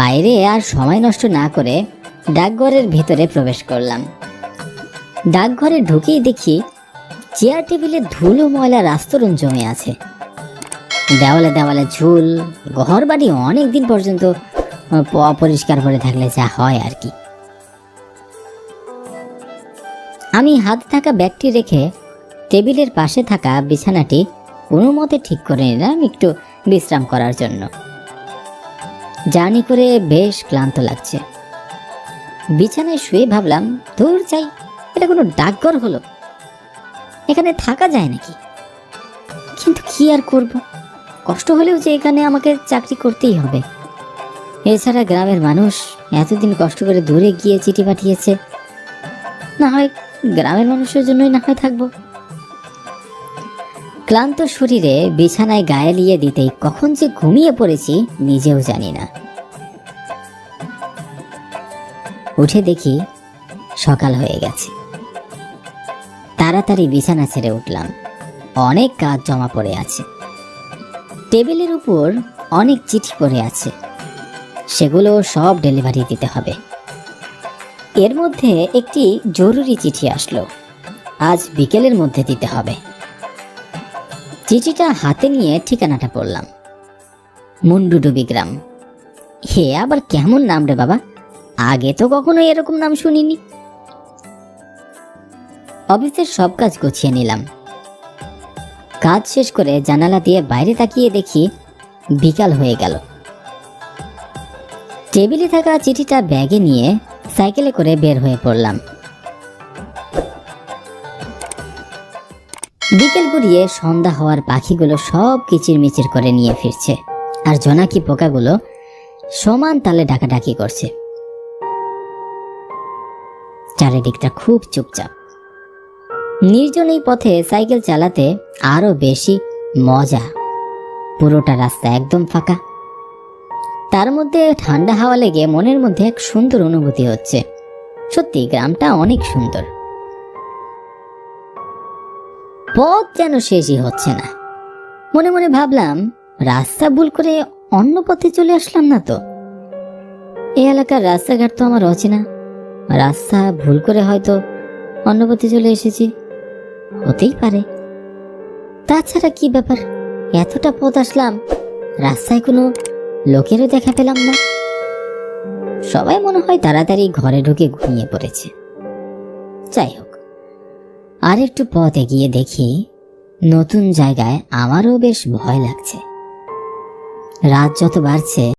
বাইরে আর সময় নষ্ট না করে ডাকঘরের ভিতরে প্রবেশ করলাম। ডাকঘরে ঢুকেই দেখি চেয়ার টেবিলে ধুলো ময়লা রাস্তরণ জমে আছে। দেওয়ালে দেওয়ালে ঝুল ঘর বাড়ি অনেক দিন পর্যন্ত অপরিষ্কার করে থাকলে যা হয় আর কি। আমি হাতে থাকা ব্যাগটি রেখে টেবিলের পাশে থাকা বিছানাটি কোনো মতে ঠিক করে নিলাম একটু বিশ্রাম করার জন্য। জার্নি করে বেশ ক্লান্ত লাগছে। বিছানায় শুয়ে ভাবলাম দূর চাই এটা কোনো ডাকঘর হলো। এখানে থাকা যায় নাকি? কিন্তু কি আর করব? কষ্ট হলেও যে এখানে আমাকে চাকরি করতেই হবে। এছাড়া গ্রামের মানুষ এতদিন কষ্ট করে দূরে গিয়ে চিঠি পাঠিয়েছে। না হয় গ্রামের মানুষের জন্যই না হয় থাকব। ক্লান্ত শরীরে বিছানায় গায়ে লিয়ে দিতেই কখন যে ঘুমিয়ে পড়েছি নিজেও জানি না। উঠে দেখি সকাল হয়ে গেছে। তাড়াতাড়ি বিছানা ছেড়ে উঠলাম। অনেক কাজ জমা পড়ে আছে। টেবিলের উপর অনেক চিঠি পড়ে আছে। সেগুলো সব ডেলিভারি দিতে হবে। এর মধ্যে একটি জরুরি চিঠি আসলো। আজ বিকেলের মধ্যে দিতে হবে। চিঠিটা হাতে নিয়ে ঠিকানাটা পড়লাম। মুন্ডুডুবি গ্রাম হে, আবার কেমন নাম রে বাবা? আগে তো কখনো এরকম নাম শুনিনি। অফিসের সব কাজ গুছিয়ে নিলাম। কাজ শেষ করে জানালা দিয়ে বাইরে তাকিয়ে দেখি বিকাল হয়ে গেল। টেবিলে থাকা চিঠিটা ব্যাগে নিয়ে সাইকেলে করে বের হয়ে পড়লাম। বিকেল গড়িয়ে সন্ধ্যা হওয়ার পাখিগুলো সব কিচির মিচির করে নিয়ে ফিরছে। আর জোনাকি পোকাগুলো সমান তালে ডাকাডাকি করছে। চারিদিকটা খুব চুপচাপ। নির্জন এই পথে সাইকেল চালাতে আরও বেশি মজা। পুরোটা রাস্তা একদম ফাঁকা। তার মধ্যে ঠান্ডা হাওয়া লেগে মনের মধ্যে এক সুন্দর অনুভূতি হচ্ছে। সত্যি, গ্রামটা অনেক সুন্দর। পথ যেন শেষই হচ্ছে না। মনে মনে ভাবলাম, রাস্তা ভুল করে অন্য পথে চলে আসলাম না তো। এই এলাকার রাস্তাঘাট তো আমার অচেনা। রাস্তা ভুল করে হয়তো অন্য পথে চলে এসেছি। হতেই পারে। তাছাড়া কি ব্যাপার? এতটা পথ আসলাম, রাস্তায় কোনো লোকেরও দেখা পেলাম না। সবাই মনে হয় তাড়াতাড়ি ঘরে ঢুকে ঘুমিয়ে পড়েছে। যাই হোক আর একটু পথে গিয়ে দেখি নতুন জায়গায় আমারও বেশ ভয় লাগছে। রাত যত বাড়ছে